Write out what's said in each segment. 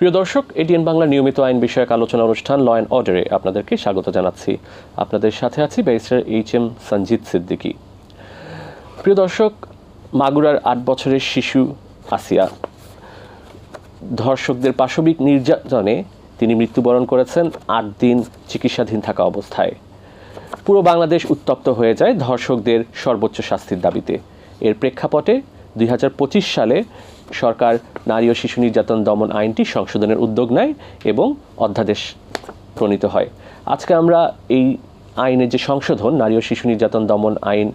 প্রিয় দর্শক, এটিএন বাংলা নিয়মিত আইন বিষয়ক আলোচনা অনুষ্ঠান ল অ্যান্ড অর্ডারে আপনাদেরকে স্বাগত জানাচ্ছি। আপনাদের সাথে আছি barrister H M Sanjit Siddiqui. প্রিয় দর্শক, মাগুরার আট বছরের শিশু আসিয়া ধর্ষকদের পাশবিক নির্যাতনে তিনি মৃত্যুবরণ করেছেন, আট দিন চিকিৎসাধীন থাকা অবস্থায়। পুরো বাংলাদেশ উত্তপ্ত হয়ে যায় ধর্ষকদের সর্বোচ্চ শাস্তির দাবিতে। এর প্রেক্ষাপটে দুই হাজার পঁচিশ সালে সরকার নারী ও শিশু নির্যাতন দমন আইনটি সংশোধনের উদ্যোগ নেয় এবং অধ্যাদেশ প্রণীত হয়। আজকে আমরা এই আইনের যে সংশোধন, নারী ও শিশু নির্যাতন দমন আইন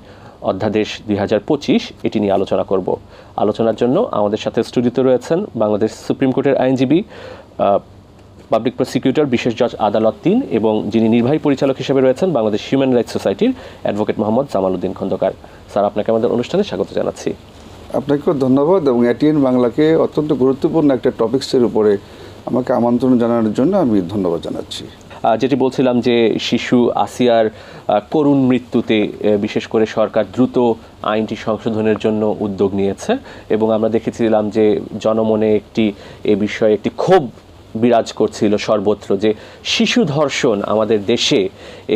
অধ্যাদেশ দুই হাজার পঁচিশ, এটি নিয়ে আলোচনা করব। আলোচনার জন্য আমাদের সাথে স্টুডিওতে রয়েছেন বাংলাদেশ সুপ্রিম কোর্টের আইনজীবী পাবলিক প্রসিকিউটর, বিশেষ জজ আদালত তিন এবং যিনি নির্বাহী পরিচালক হিসেবে রয়েছেন বাংলাদেশ হিউম্যান রাইটস সোসাইটির অ্যাডভোকেট মোহাম্মদ জামাল উদ্দিন খন্দকার। স্যার, আপনাকে আমাদের অনুষ্ঠানে স্বাগত জানাচ্ছি। আপনাকেও ধন্যবাদ এবং এটিএন বাংলাকে অত্যন্ত গুরুত্বপূর্ণ একটা টপিক্সের উপরে আমাকে আমন্ত্রণ জানানোর জন্য আমি ধন্যবাদ জানাচ্ছি। যেটি বলছিলাম যে শিশু আসিয়ার করুণ মৃত্যুতে বিশেষ করে সরকার দ্রুত আইনটি সংশোধনের জন্য উদ্যোগ নিয়েছে এবং আমরা দেখেছিলাম যে জনমনে একটি, এ বিষয়ে একটি ক্ষোভ বিরাজ করছিল সর্বত্র যে শিশু ধর্ষণ আমাদের দেশে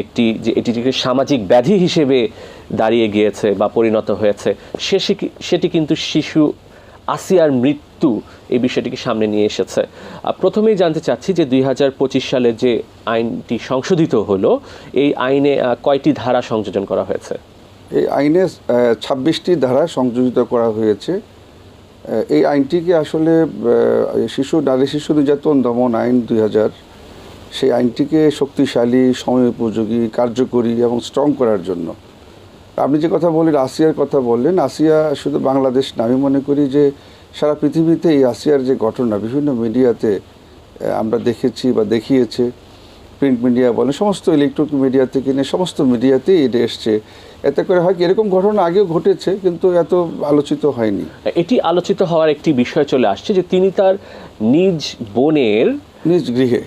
একটি যে এটিকে সামাজিক ব্যাধি হিসেবে দাঁড়িয়ে গিয়েছে বা পরিণত হয়েছে, সে সেটি কিন্তু শিশু আসিয়ার মৃত্যু এই বিষয়টিকে সামনে নিয়ে এসেছে। প্রথমেই জানতে চাচ্ছি যে দুই হাজার পঁচিশ সালে যে আইনটি সংশোধিত হলো, এই আইনে কয়টি ধারা সংযোজন করা হয়েছে? এই আইনে ছাব্বিশটি ধারা সংযোজিত করা হয়েছে। এই আইনটিকে আসলে শিশু, নারী শিশু নির্যাতন দমন আইন দুই হাজার, সেই আইনটিকে শক্তিশালী, সময় উপযোগী, কার্যকরী এবং স্ট্রং করার জন্য। আপনি যে কথা বললেন, আসিয়ার কথা বললেন, আসিয়া শুধু বাংলাদেশ না, আমি মনে করি যে সারা পৃথিবীতে এই আসিয়ার যে ঘটনা, বিভিন্ন মিডিয়াতে আমরা দেখেছি বা দেখিয়েছে। প্রিন্ট মিডিয়া বলেন, সমস্ত ইলেকট্রনিক মিডিয়া থেকে নিয়ে সমস্ত মিডিয়াতেই এটা এসছে। এতে করে হয় কি এরকম ঘটনা আগেও ঘটেছে কিন্তু এত আলোচিত হয়নি। এটি আলোচিত হওয়ার একটি বিষয় চলে আসছে যে তিনি তার নিজ বোনের নিজ গৃহে।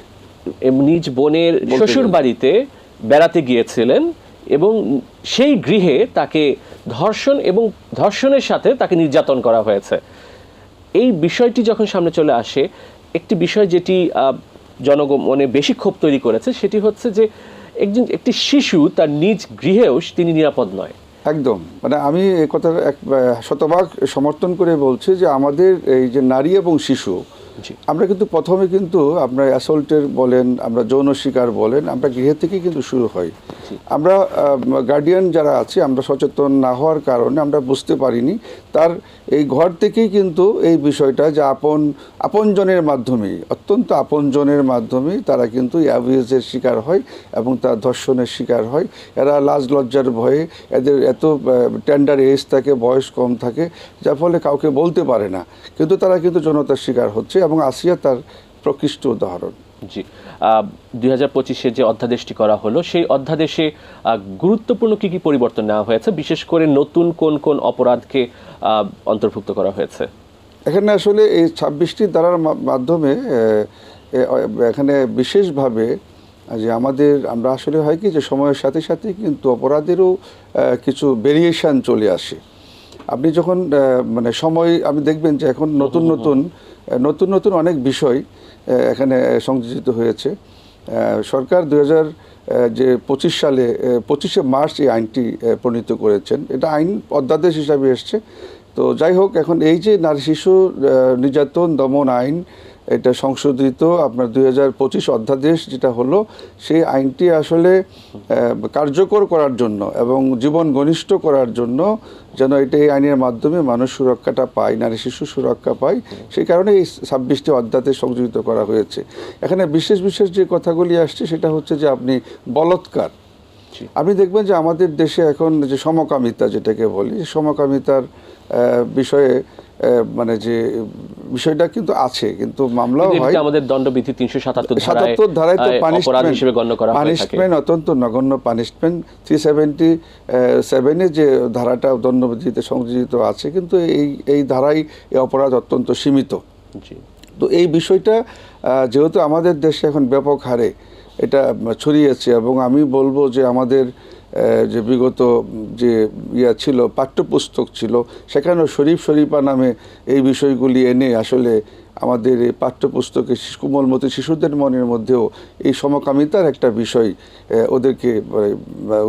নিজ বোনের শ্বশুর বাড়িতে বেড়াতে গিয়েছিলেন এবং সেই গৃহে তাকে ধর্ষণ এবং ধর্ষণের সাথে তাকে নির্যাতন করা হয়েছে। এই বিষয়টি যখন সামনে চলে আসে একটি বিষয় যেটি আহ, জনগণে বেশি ক্ষোভ তৈরি করেছে সেটি হচ্ছে যে একজন, একটি শিশু তার নিজ গৃহেও তিনি নিরাপদ নয় একদম মানে আমি এ কথা এক শতভাগ সমর্থন করে বলছি যে আমাদের এই যে নারী এবং শিশু। আমরা কিন্তু প্রথমে কিন্তু আমরা অ্যাসল্টের বলেন আমরা যৌন শিকার বলেন আমরা গৃহে থেকে কিন্তু শুরু হয়। আমরা গার্ডিয়ান যারা আছি আমরা সচেতন না হওয়ার কারণে আমরা বুঝতে পারিনি তার এই ঘর থেকেই কিন্তু এই বিষয়টা যে আপন আপনজনের মাধ্যমেই অত্যন্ত আপনজনের মাধ্যমেই তারা কিন্তু অ্যাবিউজের শিকার হয় এবং তার ধর্ষণের শিকার হয়। এরা লাজ লজ্জার ভয়ে এদের এত টেন্ডার এজ থাকে বয়স কম থাকে যার ফলে কাউকে বলতে পারে না। কিন্তু তারা কিন্তু যৌনতার শিকার হচ্ছে। এবং আসিয়া তার প্রকৃষ্ট উদাহরণ। জি। দুই হাজার পঁচিশে যে অধ্যাদেশটি করা হলো সেই অধ্যাদেশে গুরুত্বপূর্ণ কি কি পরিবর্তন নেওয়া হয়েছে? বিশেষ করে নতুন কোন কোন অপরাধকে অন্তর্ভুক্ত করা হয়েছে? এখানে আসলে এই ছাব্বিশটি ধারার মাধ্যমে এখানে বিশেষভাবে যে আমাদের আমরা আসলে হয় কি যে সময়ের সাথে সাথে কিন্তু অপরাধেরও কিছু ভেরিয়েশন চলে আসে। আপনি যখন মানে সময় আমি দেখবেন যে এখন নতুন নতুন নতুন নতুন অনেক বিষয় এখানে সংযোজিত হয়েছে। সরকার দু হাজার যে পঁচিশ সালে পঁচিশে মার্চ এই আইনটি প্রণীত করেছেন। এটা আইন অধ্যাদেশ হিসাবে এসছে। তো যাই হোক এখন এই যে নারী শিশু নির্যাতন দমন আইন এটা সংশোধিত আপনার দুই হাজার পঁচিশ অধ্যাদেশ যেটা হলো সেই আইনটি আসলে কার্যকর করার জন্য এবং জীবন ঘনিষ্ঠ করার জন্য যেন এটা এই আইনের মাধ্যমে মানুষ সুরক্ষাটা পায় নারী শিশু সুরক্ষা পায় সেই কারণে এই ছাব্বিশটি অধ্যাদেশ সংযোজিত করা হয়েছে এখানে বিশেষ বিশেষ যে কথাগুলি আসছে সেটা হচ্ছে যে আপনি বলৎকার। আপনি দেখবেন যে আমাদের দেশে এখন যে সমকামিতা যেটাকে বলি সমকামিতার বিষয়ে মানে যে বিষয়টা কিন্তু আছে কিন্তু মামলাও হয়। আমাদের দণ্ডবিধি তিনশো সাতাত্তর ধারায় সাতাত্তর ধারায় তো পানিশমেন্ট হিসেবে গণ্য করা পানিশমেন্ট অত্যন্ত নগণ্য পানিশমেন্ট থ্রি সেভেন্টি সেভেনে যে ধারাটা দণ্ডবিধিতে সংযোজিত আছে কিন্তু এই এই ধারাই এই অপরাধ অত্যন্ত সীমিত। তো এই বিষয়টা যেহেতু আমাদের দেশে এখন ব্যাপক হারে এটা ছড়িয়েছে এবং আমি বলব যে আমাদের যে বিগত যে ইয়া ছিল পাঠ্যপুস্তক ছিল সেখানেও শরীফ শরীফা নামে এই বিষয়গুলি এনে আসলে আমাদের এই পাঠ্যপুস্তকে কোমলমতি শিশুদের মনের মধ্যেও এই সমকামিতার একটা বিষয় ওদেরকে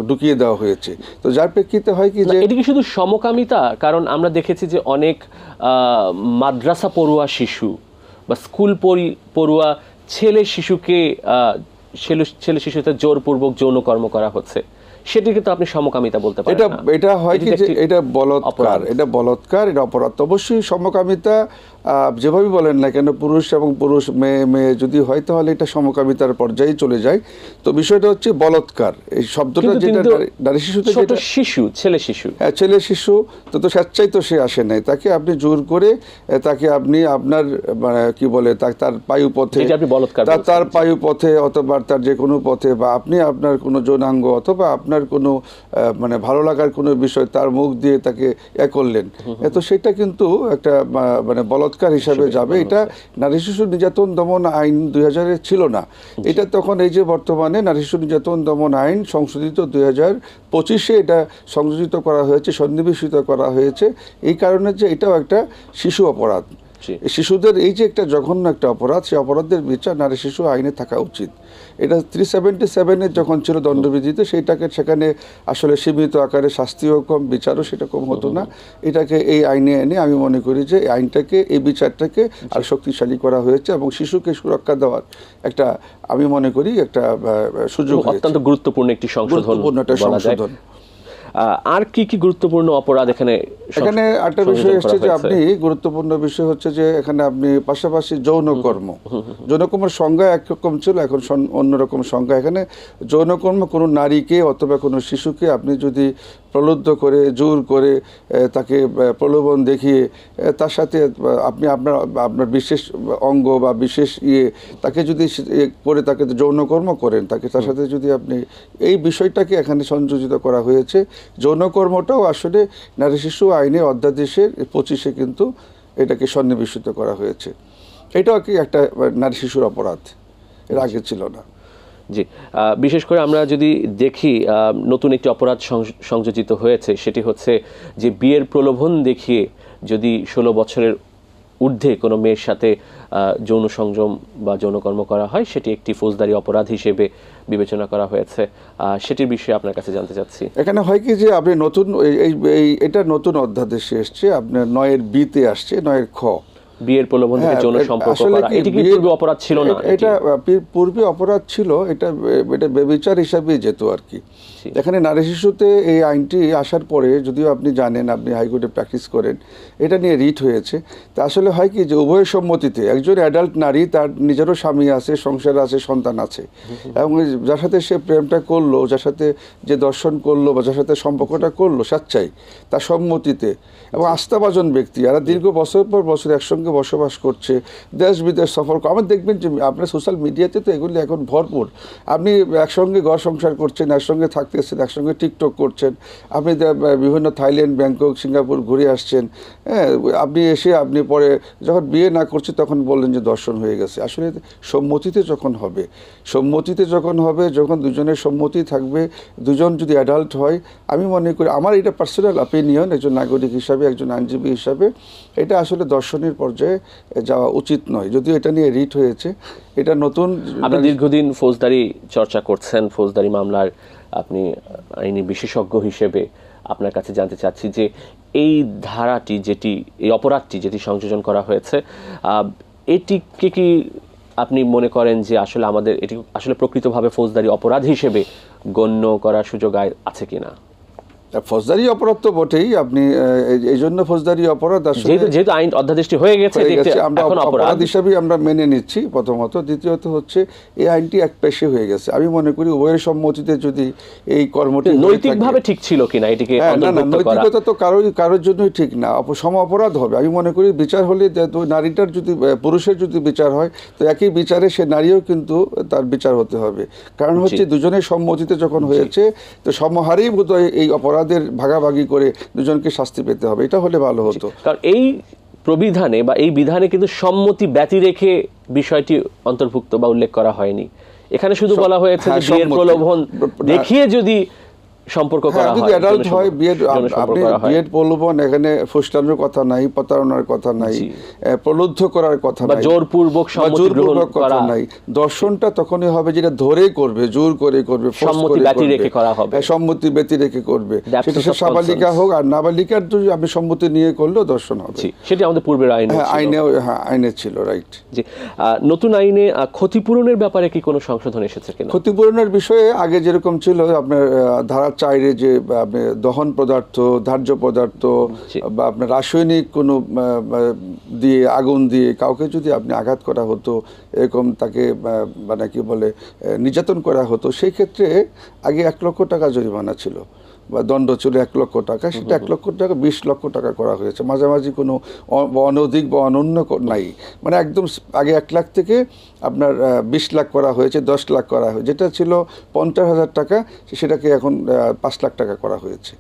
ঢুকিয়ে দেওয়া হয়েছে। তো যার প্রেক্ষিতে হয় কি যে এটা শুধু সমকামিতা কারণ আমরা দেখেছি যে অনেক মাদ্রাসা পড়ুয়া শিশু বা স্কুল পড়ি- পড়ুয়া ছেলে শিশুকে ছেলে- ছেলে শিশুতে জোরপূর্বক যৌন কর্ম করা হচ্ছে। সেটিকে কিন্তু আপনি সমকামিতা বলতে পারেন এটা এটা হয় কি যে এটা বলৎকার। এটা বলৎকার এটা অপরাধ অবশ্যই সমকামিতা যেভাবে বলেন না কেন পুরুষ এবং পুরুষ মেয়ে মেয়ে যদি হয় তাহলে এটা সমকামিতার পর্যায়ে চলে যায়। তো বিষয়টা হচ্ছে বলৎকার। এই শব্দটা যেটা নারী- শিশুতে যেটা শিশু ছেলে শিশু। হ্যাঁ, ছেলে শিশু তো তো স্বেচ্ছাই তো সে আসে নাই। তাকে আপনি জোর করে তাকে আপনি আপনার মানে কি বলে তার পায়ু পথে তার পায়ু পথে অথবা তার যে কোনো পথে বা আপনি আপনার কোনো যৌনাঙ্গ অথবা আপনার কোনো মানে ভালো লাগার কোনো বিষয় তার মুখ দিয়ে তাকে এ করলেন। তো সেটা কিন্তু একটা মানে মানে বলৎকার হিসাবে যাবে। এটা নারী শিশু নির্যাতন দমন আইন দুই হাজারে ছিল না। এটা তখন এই যে বর্তমানে নারী শিশু নির্যাতন দমন আইন সংশোধিত দুই হাজার পঁচিশে এটা সংযোজিত করা হয়েছে সন্নিবেশিত করা হয়েছে। এই কারণে যে এটাও একটা শিশু অপরাধ। শিশুদের এই যে একটা জঘন্য একটা অপরাধ সেই অপরাধের বিচার নারী শিশু আইনে থাকা উচিত। এটা থ্রি সেভেন্টি সেভেনের যখন ছিল দণ্ডবিধিতে সেইটাকে সেখানে আসলে সীমিত আকারে শাস্তিও কম বিচারও সেটা কম হতো না। এটাকে এই আইনে এনে আমি মনে করি যে আইনটাকে এই বিচারটাকে আর শক্তিশালী করা হয়েছে এবং শিশুকে সুরক্ষা দেওয়ার একটা আমি মনে করি একটা সুযোগ অত্যন্ত গুরুত্বপূর্ণ একটি সংশোধন। আর কি কি গুরুত্বপূর্ণ অপরাধ এখানে এখানে একটা বিষয় এসেছে যে আপনি গুরুত্বপূর্ণ বিষয় হচ্ছে যে এখানে আপনি পাশাপাশি যৌনকর্ম যৌনকর্মের সংজ্ঞা একরকম ছিল এখন অন্যরকম সংজ্ঞা। এখানে যৌনকর্ম কোনো নারীকে অথবা কোনো শিশুকে আপনি যদি প্রলুব্ধ করে, জোর করে তাকে প্রলোভন দেখিয়ে তার সাথে আপনি আপনার আপনার বিশেষ অঙ্গ বা বিশেষ ইয়ে তাকে যদি করে তাকে যৌনকর্ম করেন, তাকে তার সাথে যদি আপনি, এই বিষয়টাকে এখানে সংযোজিত করা হয়েছে। যৌনকর্মটাও আসলে নারী শিশু আইনে অধ্যাদেশের পঁচিশে কিন্তু এটাকে সন্নিবেশিত করা হয়েছে। এটাও কি একটা নারী শিশুর অপরাধ? এর আগে ছিল না। জি। বিশেষ করে আমরা যদি দেখি নতুন একটি অপরাধ সংযোজিত হয়েছে, সেটি হচ্ছে যে বিয়ের প্রলোভন দেখিয়ে যদি ষোলো বছরের ঊর্ধ্বে কোনো মেয়ের সাথে যৌন সংযম বা যৌনকর্ম করা হয়, সেটি একটি ফৌজদারি অপরাধ হিসেবে বিবেচনা করা হয়েছে। সেটির বিষয়ে আপনার কাছে জানতে চাচ্ছি। এখানে হয় কি যে আপনি নতুন এই, এটা নতুন অধ্যাদেশে এসছে, আপনার নয়ের বিতে আসছে, নয়ের খ। বিয়ের প্রলোভন থেকে হ্যাঁ, যৌন সম্পর্ক করা এটি কি পূর্বে অপরাধ ছিল না এটা? পূর্বে অপরাধ ছিল এটা এটা বেবিচার হিসাবে যেত আর কি। জি। এখানে নারী শিশুতে এই আইনটি আসার পরে যদিও আপনি জানেন, আপনি হাইকোর্টে প্র্যাকটিস করেন, এটা নিয়ে রিট হয়েছে। তা আসলে হয় কি যে উভয় সম্মতিতে একজন অ্যাডাল্ট নারী তার নিজেরও স্বামী আছে, সংসার আছে, সন্তান আছে। এবং যার সাথে সে প্রেমটা করল, যার সাথে যে দর্শন করল বা যার সাথে সম্পর্কটা করল স্বেচ্ছাই তার সম্মতিতে এবং আস্থাভাজন ব্যক্তি এরা দীর্ঘ বছর পর বছর একসঙ্গে বসবাস করছে, দেশ বিদেশ সফর আমার দেখবেন যে আপনার সোশ্যাল মিডিয়াতে তো এগুলি এখন ভরপুর। আপনি একসঙ্গে ঘর সংসার করছেন, একসঙ্গে থাকতেছেন একসঙ্গে টিকটক করছেন। আপনি বিভিন্ন থাইল্যান্ড, ব্যাংকক, সিঙ্গাপুর ঘুরে আসছেন। হ্যাঁ আপনি এসে আপনি পরে যখন বিয়ে না করছে তখন বললেন যে দর্শন হয়ে গেছে। আসলে সম্মতিতে যখন হবে, সম্মতিতে যখন হবে, যখন দুজনের সম্মতি থাকবে, দুজন যদি অ্যাডাল্ট হয়, আমি মনে করি আমার এটা পার্সোনাল অপিনিয়ন একজন নাগরিক হিসাবে, একজন আইনজীবী হিসাবে, এটা আসলে দর্শনের পর্যায়ে যাওয়া উচিত নয়। যদিও এটা নিয়ে রিট হয়েছে, এটা নতুন আপনি দীর্ঘদিন ফৌজদারি চর্চা করছেন, ফৌজদারি মামলার আপনি আইনি বিশেষজ্ঞ হিসেবে আপনার কাছে জানতে চাচ্ছি যে এই ধারাটি যেটি, এই অপরাধটি যেটি সংযোজন করা হয়েছে এটিকে কি আপনি মনে করেন যে আসলে আমাদের এটি আসলে প্রকৃতভাবে ফৌজদারি অপরাধ হিসেবে গণ্য করার সুযোগ আছে কিনা? ফৌজদারি অপরাধ তো বটেই আপনি এই- জন্য ফৌজদারি অপরাধ আসলে যেহেতু আইন অধ্যাদেশটি হয়ে গেছে আমরা এখন অপরাধ। অপরাধ হিসাবেই আমরা মেনে নিচ্ছি প্রথমত। দ্বিতীয়ত হচ্ছে এই আইনটি এক পেশে হয়ে গেছে। আমি মনে করি উভয়ের সম্মতিতে যদি এই কর্মটি নৈতিকভাবে ঠিক ছিল কিনা এটিকে হ্যাঁ, না না নৈতিকতা তো কারোর কারোর জন্যই ঠিক না। সম অপরাধ হবে। আমি মনে করি বিচার হলে নারীটার যদি পুরুষের যদি বিচার হয় তো একই বিচারে সে নারীও কিন্তু তার বিচার হতে হবে। কারণ হচ্ছে দুজনের সম্মতিতে যখন হয়েছে তো সমহারেই বোধহয় এই অপরাধের ভাগাভাগি করে দুজনকে শাস্তি পেতে হবে এটা হলে ভালো হতো। কারণ এই প্রবিধানে বা এই বিধানে কিন্তু সম্মতি ব্যতি রেখে বিষয়টি অন্তর্ভুক্ত বা উল্লেখ করা হয়নি। এখানে শুধু বলা হয়েছে যে হ্যাঁ, বিয়ের প্রলোভন দেখিয়ে যদি সম্পর্ক হ্যাঁ করা যদি হয় অ্যাডাল্ট হয় আপ- আপনি। বিয়ের প্রলোভন এখানে ফুসলানোর কথা নাই প্রতারণার কথা নাই। প্রলুব্ধ করার কথা নাই জোরপূর্বক সম্মতি জোরপূর্বক গ্রহণ কথা করা নাই দর্শনটা তখনই হবে যেটা ধরে করবে জোর করে করবে সম্মতি ব্যতি রেখে করা হবে। সম্মতি ব্যতি রেখে করবে সেটা সাবালিকা হোক আর নাবালিকার যদি আপনি সম্মতি নিয়ে করলেও দর্শন হবে সেটি আমাদের পূর্বের আইনে হ্যাঁ ছিল। আইনে হ্যাঁ আইনে ছিল রাইট জি নতুন আইনে ক্ষতিপূরণের ব্যাপারে কি কোনো সংশোধন এসেছে কিনা ক্ষতিপূরণের বিষয়ে আগে যেরকম ছিল আপনার ধারা চাইরে যে দহন পদার্থ ধার্য পদার্থ বা আপনার রাসায়নিক কোনো দিয়ে আগুন দিয়ে কাউকে যদি আপনি আঘাত করা হতো এরকম তাকে মানে কি বলে নির্যাতন করা হতো সেই ক্ষেত্রে আগে এক লক্ষ টাকা জরিমানা ছিল। বা দণ্ড ছিল এক লক্ষ টাকা, সেটা এক লক্ষ টাকা, বিশ লক্ষ টাকা করা হয়েছে। মাঝামাঝি কোনো অনধিক বা অনন্য নাই। মানে একদম আগে এক লাখ থেকে আপনার বিশ লাখ করা হয়েছে, দশ লাখ করা হয়েছে। যেটা ছিল পঞ্চাশ হাজার টাকা সেটাকে এখন পাঁচ লাখ টাকা করা হয়েছে।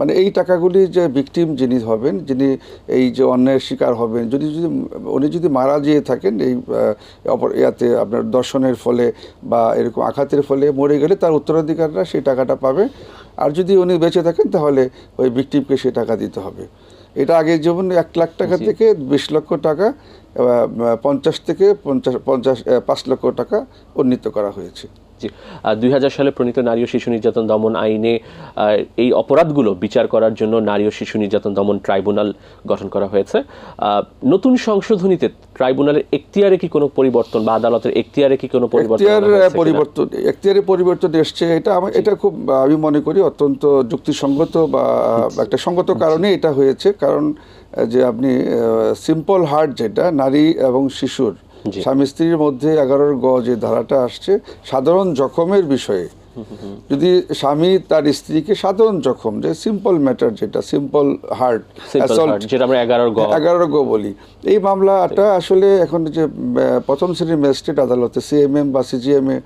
মানে এই টাকাগুলি যে ভিকটিম যিনি হবেন যিনি এই যে অন্যায়ের শিকার হবেন যদি যদি উনি যদি মারা যেয়ে থাকেন এই অপর ইয়াতে আপনার দর্শনের ফলে বা এরকম আঘাতের ফলে মরে গেলে তার উত্তরাধিকাররা সেই টাকাটা পাবে। আর যদি উনি বেঁচে থাকেন তাহলে ওই ভিকটিমকে সেই টাকা দিতে হবে। এটা আগে যেমন এক লাখ টাকা থেকে বিশ লক্ষ টাকা পঞ্চাশ থেকে পঞ্চাশ পঞ্চাশ পাঁচ লক্ষ টাকা উন্নীত করা হয়েছে। দুই হাজার সালে প্রণীত নারী ও শিশু নির্যাতন দমন আইনে এই অপরাধগুলো বিচার করার জন্য নারী ও শিশু নির্যাতন দমন ট্রাইব্যুনাল গঠন করা হয়েছে। নতুন সংশোধনীতে ট্রাইব্যুনালের এখতিয়ারে কি কোনো পরিবর্তন বা আদালতের এখতিয়ারে কি কোনো পরিবর্তন? পরিবর্তন এখতিয়ারে পরিবর্তন এসছে। এটা আমার এটা খুব আমি মনে করি অত্যন্ত যুক্তিসঙ্গত বা একটা সঙ্গত কারণে এটা হয়েছে। কারণ যে আপনি সিম্পল হার্ট যেটা নারী এবং শিশুর। স্বামী স্ত্রীর মধ্যে এগারোর গ যে ধারাটা আসছে সাধারণ জখমের বিষয়ে। যদি স্বামী তার স্ত্রীকে সাধারণ জখম যে সিম্পল ম্যাটার যেটা সিম্পল হার্ট যেটা আমরা এগারো গো। বলি। এই মামলাটা আসলে এখন যে প্রথম শ্রেণির ম্যাজিস্ট্রেট আদালতে সিএমএম বা সিজিএমএ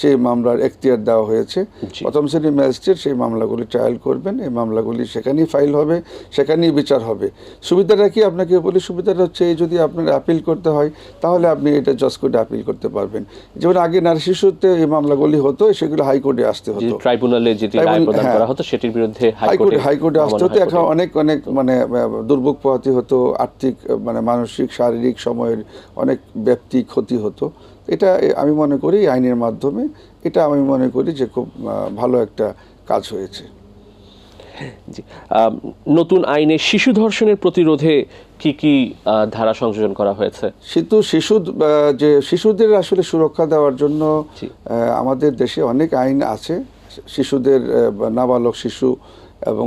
সেই মামলার এখতিয়ার দেওয়া হয়েছে। প্রথম শ্রেণির ম্যাজিস্ট্রেট সেই মামলাগুলি ট্রায়াল করবেন। এই মামলাগুলি সেখানেই ফাইল হবে সেখানেই বিচার হবে। সুবিধাটা কি আপনাকে বলি? সুবিধাটা হচ্ছে এই যদি আপনার অ্যাপিল করতে হয় তাহলে আপনি এটা জজ কোর্টে অ্যাপিল করতে পারবেন। যেমন আগে নারী শিশুতে এই মামলাগুলি হতো সেগুলো হাইকোর্টে আসতে হতো। ট্রাইব্যুনালে যেটি রায় প্রদান। করা হতো সেটির বিরুদ্ধে হাইকোর্টে হাইকোর্টে হাইকোর্টে আসতে হতো। এখন অনেক অনেক মানে দুর্ভোগ পোহাতে হতো আর্থিক মানে মানসিক শারীরিক সময়ের অনেক ব্যক্তি ক্ষতি হতো। এটা আমি মনে করি আইনের মাধ্যমে এটা আমি মনে করি যে খুব ভালো একটা কাজ হয়েছে। জি নতুন আইনে শিশু ধর্ষণের প্রতিরোধে কি কি ধারা সংযোজন করা হয়েছে? কিন্তু শিশু যে শিশুদের আসলে সুরক্ষা দেওয়ার জন্য আমাদের দেশে অনেক আইন আছে। শিশুদের নাবালক শিশু এবং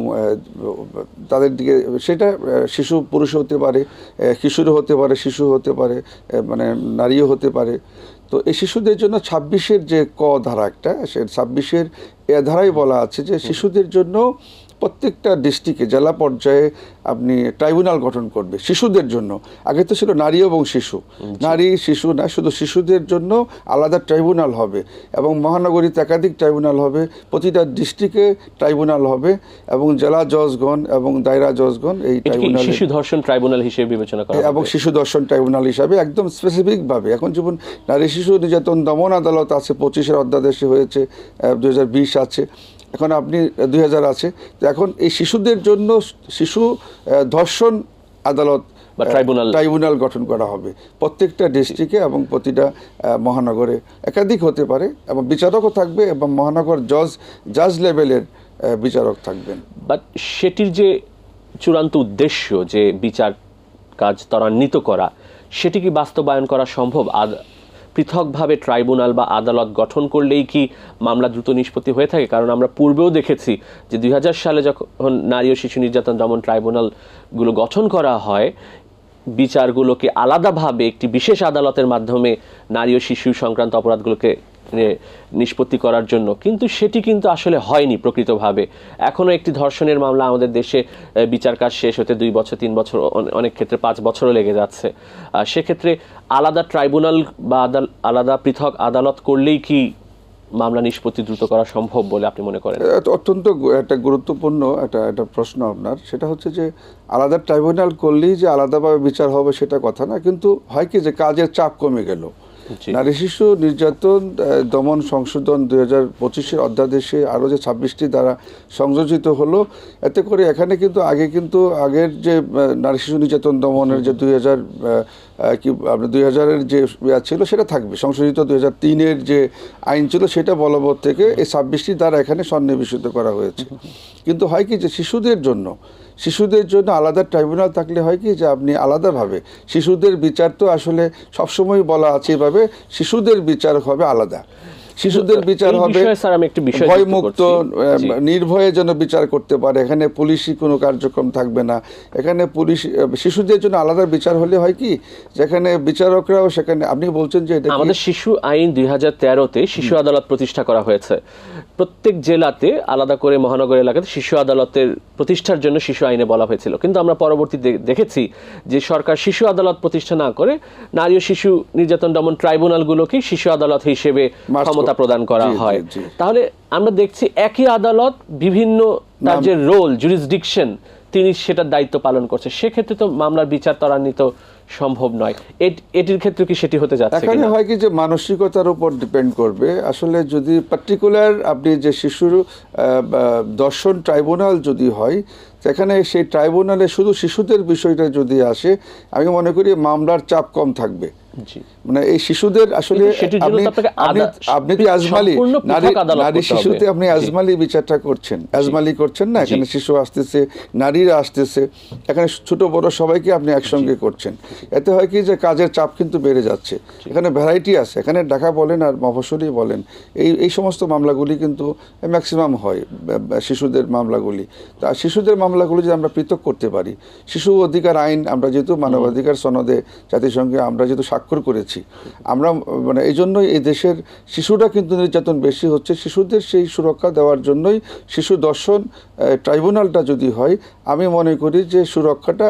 তাদের দিকে সেটা শিশু পুরুষ হতে পারে কিশোর হতে পারে শিশু হতে পারে মানে নারীও হতে পারে। তো এই শিশুদের জন্য ছাব্বিশের যে ক ধারা একটা সে ছাব্বিশের এ ধারাই বলা আছে যে শিশুদের জন্য প্রত্যেকটা ডিস্ট্রিক্টে জেলা পর্যায়ে আপনি ট্রাইব্যুনাল গঠন করবে শিশুদের জন্য। আগে তো ছিল নারী এবং শিশু। নারী শিশু না শুধু শিশুদের জন্য আলাদা ট্রাইব্যুনাল হবে এবং মহানগরীতে একাধিক ট্রাইব্যুনাল হবে প্রতিটা ডিস্ট্রিক্টে ট্রাইব্যুনাল হবে এবং জেলা জজগণ এবং দায়রা জজগণ এই ট্রাইব্যুনাল শিশু ধর্ষণ ট্রাইব্যুনাল হিসেবে বিবেচনা করা এবং শিশু দর্শন ট্রাইব্যুনাল হিসাবে একদম স্পেসিফিকভাবে এখন যেমন নারী শিশু নির্যাতন দমন আদালত আছে পঁচিশের অধ্যাদেশে হয়েছে দু হাজার বিশ আছে। এখন আপনি দুই হাজার আছে। তো এখন এই শিশুদের জন্য শিশু ধর্ষণ আদালত বা ট্রাইব্যুনাল। ট্রাইব্যুনাল গঠন করা হবে। প্রত্যেকটা ডিস্ট্রিক্টে এবং প্রতিটা মহানগরে একাধিক হতে পারে এবং বিচারকও থাকবে এবং মহানগর জজ জাজ লেভেলের বিচারক থাকবেন। বাট সেটির যে চূড়ান্ত উদ্দেশ্য যে বিচার কাজ ত্বরান্বিত করা সেটি কি বাস্তবায়ন করা সম্ভব? পৃথকভাবে ট্রাইব্যুনাল বা আদালত গঠন করলেই কি মামলা দ্রুত নিষ্পত্তি হয়ে থাকে? কারণ আমরা পূর্বেও দেখেছি যে দুই হাজার সালে যখন নারী ও শিশু নির্যাতন দমন ট্রাইব্যুনালগুলো গঠন করা হয়, বিচারগুলোকে আলাদাভাবে একটি বিশেষ আদালতের মাধ্যমে নারী ও শিশু সংক্রান্ত অপরাধগুলোকে নিষ্পত্তি করার জন্য। কিন্তু সেটি কিন্তু আসলে হয়নি প্রকৃতভাবে। এখনও একটি ধর্ষণের মামলা আমাদের দেশে বিচার কাজ শেষ হতে দুই বছর, তিন বছর অনেক ক্ষেত্রে পাঁচ বছরও লেগে যাচ্ছে। সেক্ষেত্রে আলাদা ট্রাইব্যুনাল বা আলাদা পৃথক আদালত করলেই কি মামলা নিষ্পত্তি দ্রুত করা সম্ভব বলে আপনি মনে করেন? অত্যন্ত একটা গুরুত্বপূর্ণ একটা একটা প্রশ্ন আপনার। সেটা হচ্ছে যে, আলাদা ট্রাইব্যুনাল করলেই যে আলাদাভাবে বিচার হবে সেটা কথা না। কিন্তু হয় কি যে কাজের চাপ কমে গেল। নারী শিশু নির্যাতন দমন সংশোধন দুই হাজার পঁচিশের অধ্যাদেশে আরও যে ছাব্বিশটি দ্বারা সংযোজিত হলো, এতে করে এখানে কিন্তু আগে কিন্তু আগের যে নারী শিশু নির্যাতন দমনের যে দুই হাজার কি আপনার দুই হাজারের যে ইয়া ছিল সেটা থাকবে। সংশোধিত দুই হাজার তিনের যে আইন ছিল সেটা বলবৎ থেকে এই ছাব্বিশটি দ্বারা এখানে সন্নিবেশিত করা হয়েছে। কিন্তু হয় কি যে শিশুদের জন্য শিশুদের জন্য আলাদা ট্রাইব্যুনাল থাকলে হয় কি যে আপনি আলাদাভাবে, শিশুদের বিচার তো আসলে সবসময় বলা আছে এভাবে, শিশুদের বিচার হবে আলাদা। শিশুদের বিচার হবে বিষয়ে স্যার আমি একটি বিষয় ভয় মুক্ত নির্ভয়ে যেন বিচার করতে পারে এখানে পুলিশি কোনো কার্যক্রম থাকবে না। এখানে পুলিশ শিশুদের জন্য আলাদা বিচার হলে হয় কি যেখানে বিচারকরাও সেখানে আপনি বলছেন যে এটা আমাদের শিশু আইন দুই হাজার তেরোতে শিশু আদালত প্রতিষ্ঠা করা হয়েছে। প্রত্যেক জেলাতে আলাদা করে মহানগর এলাকাতে শিশু আদালতের প্রতিষ্ঠার জন্য শিশু আইনে বলা হয়েছিল। কিন্তু আমরা পরবর্তী দেখেছি যে সরকার শিশু আদালত প্রতিষ্ঠা না করে নারী ও শিশু নির্যাতন দমন ট্রাইব্যুনালগুলোকে শিশু আদালত হিসেবে ক্ষমতা প্রদান করা হয়। তাহলে আমরা দেখছি একই আদালত বিভিন্ন তার যে রোল জুরিসডিকশন তিনি সেটার দায়িত্ব পালন করছে। সেক্ষেত্রে তো মামলার বিচার ত্বরান্বিত সম্ভব নয়। এটির ক্ষেত্রে কি সেটি হতে যাচ্ছে এখানে হয় কি যে মানসিকতার উপর ডিপেন্ড করবে। আসলে যদি পার্টিকুলার আপনি যে শিশুর দর্শন ট্রাইব্যুনাল যদি হয় সেখানে সেই ট্রাইব্যুনালে শুধু শিশুদের বিষয়টা যদি আসে আমি মনে করি মামলার চাপ কম থাকবে। মানে এই শিশুদের আসলে আপনি আজমালি? নারী। শিশুতে আপনি আজমালি বিচারটা করছেন। আজমালি করছেন না? এখানে শিশু আসতেছে নারীরা আসতেছে। এখানে ছোট বড় সবাইকে আপনি একসঙ্গে করছেন। এতে হয় কি যে কাজের চাপ কিন্তু বেড়ে যাচ্ছে। এখানে ভ্যারাইটি আছে। এখানে ঢাকা বলেন আর মফসলি বলেন। এই এই সমস্ত মামলাগুলি কিন্তু ম্যাক্সিমাম হয় শিশুদের মামলাগুলি। তা শিশুদের মামলাগুলি যদি আমরা পৃথক করতে পারি শিশু অধিকার আইন আমরা যেহেতু মানবাধিকার সনদে জাতিসংঘে আমরা যেহেতু স্বাক্ষর করেছি। আমরা মানে এই জন্যই এই দেশের শিশুরা কিন্তু নির্যাতন বেশি হচ্ছে। শিশুদের সেই সুরক্ষা দেওয়ার জন্যই শিশু দর্শন ট্রাইব্যুনালটা যদি হয়, আমি মনে করি যে সুরক্ষাটা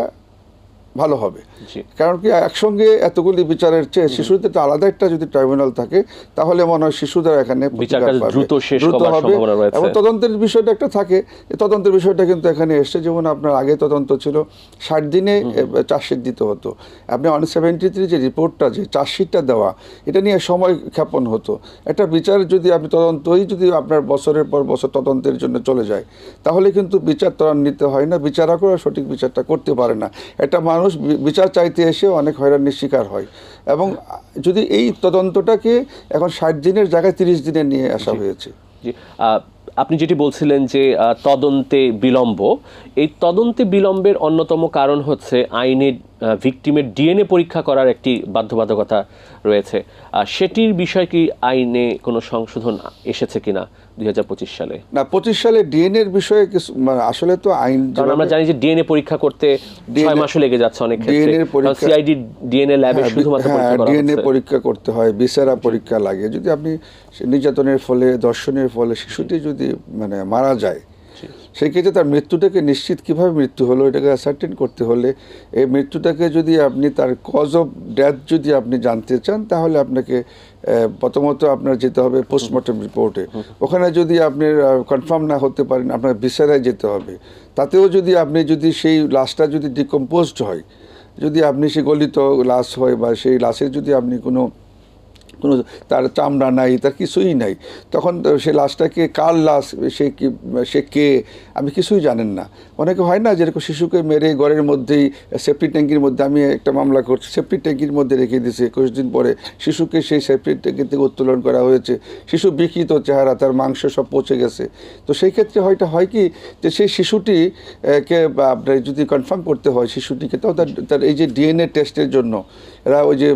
ভালো হবে। কারণ কি একসঙ্গে এতগুলি বিচারের চেয়ে শিশুদের তো আলাদা একটা যদি ট্রাইব্যুনাল থাকে তাহলে মনে হয় শিশুদের এখানে। দ্রুত হবে এবং তদন্তের বিষয়টা একটা থাকে। তদন্তের বিষয়টা কিন্তু এখানে এসছে। যেমন আপনার আগে তদন্ত ছিল ষাট দিনে চার্জশিট দিতে হতো। আপনি ওয়ান সেভেন্টি থ্রি যে রিপোর্টটা যে চার্জশিটটা দেওয়া এটা নিয়ে সময় ক্ষেপণ হতো। একটা বিচার যদি আপনি তদন্তই যদি আপনার বছরের পর বছর তদন্তের জন্য চলে যায় তাহলে কিন্তু বিচার ত্বরান্বিত হয় না। বিচারকরা সঠিক বিচারটা করতে পারে না। একটা মানুষ বি- বিচার চাইতে এসে অনেক হয়রানির শিকার হয়। এবং যদি এই তদন্তটাকে এখন ষাট দিনের জায়গায় তিরিশ দিনে নিয়ে আসা হয়েছে। আপনি যেটি বলছিলেন যে তদন্তে বিলম্ব এই তদন্তে বিলম্বের অন্যতম কারণ হচ্ছে আইনে ভিকটিমের ডিএনএ পরীক্ষা করার একটি বাধ্যবাধকতা রয়েছে। সেটির বিষয় কি আইনে কোনো সংশোধন এসেছে কিনা দুই হাজার পঁচিশ সালে? না পঁচিশ সালে ডিএনএ এর বিষয়ে কিছু মানে আসলে তো আইন আমরা জানি যে ডিএনএ পরীক্ষা করতে ছয় মাসও লেগে যাচ্ছে অনেক ক্ষেত্রে। সিআইডি ডিএনএ ল্যাবে হ্যাঁ, শুধুমাত্র হ্যাঁ ডিএনএ পরীক্ষা করতে হয় বিসেরা পরীক্ষা লাগে। যদি আপনি নির্যাতনের ফলে দর্শনের ফলে শিশুটি যদি মানে মারা যায় সেই ক্ষেত্রে তার মৃত্যুটাকে নিশ্চিত কীভাবে মৃত্যু হলো, এটাকে অ্যাসার্টেন করতে হলে এই মৃত্যুটাকে যদি আপনি তার কজ অফ ডেথ যদি আপনি জানতে চান, তাহলে আপনাকে প্রথমত আপনার যেতে হবে পোস্টমর্টম রিপোর্টে ওখানে যদি আপনি কনফার্ম না হতে পারেন, আপনার বিসেরায় যেতে হবে। তাতেও যদি আপনি যদি সেই লাশটা যদি ডিকম্পোজড হয়, যদি আপনি সে গলিত লাশ হয় বা সেই লাশের যদি আপনি কোনো কোনো তার চামড়া নাই, তার কিছুই নাই। তখন সে লাশটাকে কার লাশ, সে কি, সে কে, আমি কিছুই জানেন না। অনেকে হয় না যেরকম শিশুকে মেরে ঘরের মধ্যেই, সেফটি ট্যাঙ্কির মধ্যে আমি একটা মামলা করছি, সেফটি ট্যাঙ্কির মধ্যে রেখে দিয়েছে। একুশ দিন পরে শিশুকে সেই সেফটি ট্যাঙ্কি থেকে উত্তোলন করা হয়েছে। শিশু বিকৃত চেহারা, তার মাংস সব পচে গেছে। তো সেই ক্ষেত্রে হয়তো হয় কি, যে সেই শিশুটি কে আপনার যদি কনফার্ম করতে হয় শিশুটিকে, তো তার তার এই যে ডিএনএ টেস্টের জন্য এরা ওই যে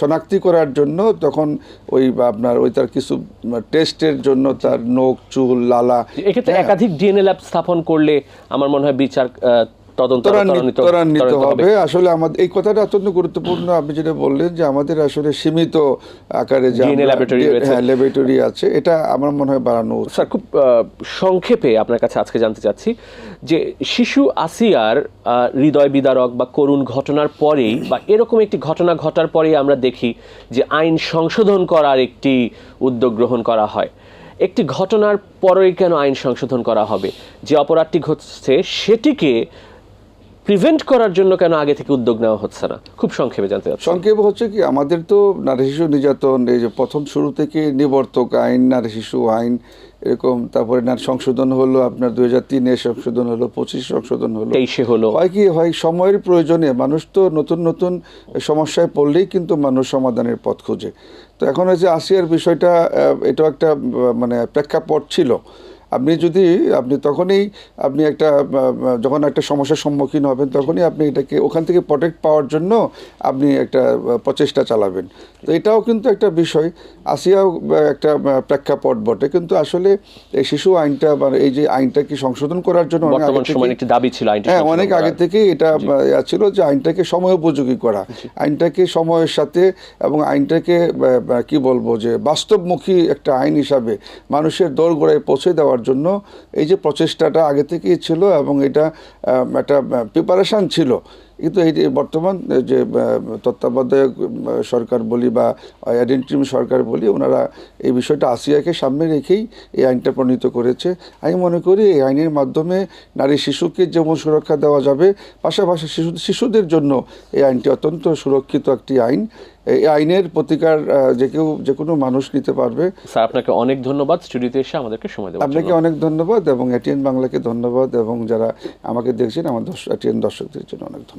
শনাক্তি করার জন্য তখন ওই আপনার ওই তার কিছু টেস্টের জন্য তার নখ চুল লালা। এক্ষেত্রে হ্যাঁ, একাধিক ডিএনএ ল্যাব স্থাপন করলে আমার মনে হয় বিচার ত্বরান্বিত হবে। আসলে আমাদের এই কথাটা অত্যন্ত গুরুত্বপূর্ণ। আপনি যেটা বললেন যে আমাদের আসলে সীমিত আকারে যে ল্যাবরেটরি আছে। এটা আমার মনে হয় বাড়ানো স্যার খুব সংক্ষেপে আপনার কাছে আজকে জানতে চাচ্ছি যে শিশু আসিয়ার হৃদয় বিদারক বা করুণ ঘটনার পরেই বা এরকম একটি ঘটনা ঘটার পরেই আমরা দেখি যে আইন সংশোধন করার একটি উদ্যোগ গ্রহণ করা হয়। একটি ঘটনার পরেই কেন আইন সংশোধন করা হবে? যে অপরাধটি ঘটছে সেটিকে প্রিভেন্ট করার জন্য কেন আগে থেকে উদ্যোগ নেওয়া হচ্ছে না? খুব সংক্ষেপে জানতে চাচ্ছি। সংক্ষেপে হচ্ছে কি আমাদের তো নারী শিশু নির্যাতন এই যে প্রথম শুরু থেকে নিবর্তক আইন নারী শিশু আইন এরকম তারপরে নারী সংশোধন হলো আপনার দুই হাজার তিনে সংশোধন হলো পঁচিশ সংশোধন হলো। তেইশে হলো। হয় কি হয় সময়ের প্রয়োজনে মানুষ তো নতুন নতুন সমস্যায় পড়লেই কিন্তু মানুষ সমাধানের পথ খোঁজে। তো এখন হচ্ছে আসিয়ার বিষয়টা এটাও একটা মানে প্রেক্ষাপট ছিল। আপনি যদি আপনি তখনই আপনি একটা যখন একটা সমস্যার সম্মুখীন হবেন তখনই আপনি এটাকে ওখান থেকে প্রোটেক্ট পাওয়ার জন্য আপনি একটা প্রচেষ্টা চালাবেন। তো এটাও কিন্তু একটা বিষয়। আসিয়াও একটা প্রেক্ষাপট বটে। কিন্তু আসলে এই শিশু আইনটা বা এই যে আইনটাকে সংশোধন করার জন্য দাবি ছিল হ্যাঁ অনেক আগে। থেকেই এটা ছিল যে আইনটাকে সময় উপযোগী করা। আইনটাকে সময়ের সাথে এবং আইনটাকে কি বলব যে বাস্তবমুখী একটা আইন হিসাবে মানুষের দোরগোড়ায় পৌঁছে দেওয়ার জন্য এই যে প্রচেষ্টাটা আগে থেকেই ছিল এবং এটা একটা প্রিপারেশান ছিল। কিন্তু এই বর্তমান যে তত্ত্বাবধায়ক সরকার বলি বা আইডেন্টিটি সরকার বলি ওনারা এই বিষয়টা আসিয়াকে সামনে রেখেই এই আইনটা প্রণীত করেছে। আমি মনে করি এই আইনের মাধ্যমে নারী শিশুকে যেমন সুরক্ষা দেওয়া যাবে পাশাপাশি শিশু শিশুদের জন্য এই আইনটি অত্যন্ত সুরক্ষিত একটি আইন। এই আইনের প্রতিকার যে কেউ যে কোনো মানুষ নিতে পারবে। স্যার আপনাকে অনেক ধন্যবাদ। স্টুডিওতে এসে আমাদেরকে সময় দেওয়ার আপনাকে অনেক ধন্যবাদ এবং এটিএন বাংলাকে ধন্যবাদ এবং যারা আমাকে দেখছেন আমার এটিএন দর্শকদের জন্য অনেক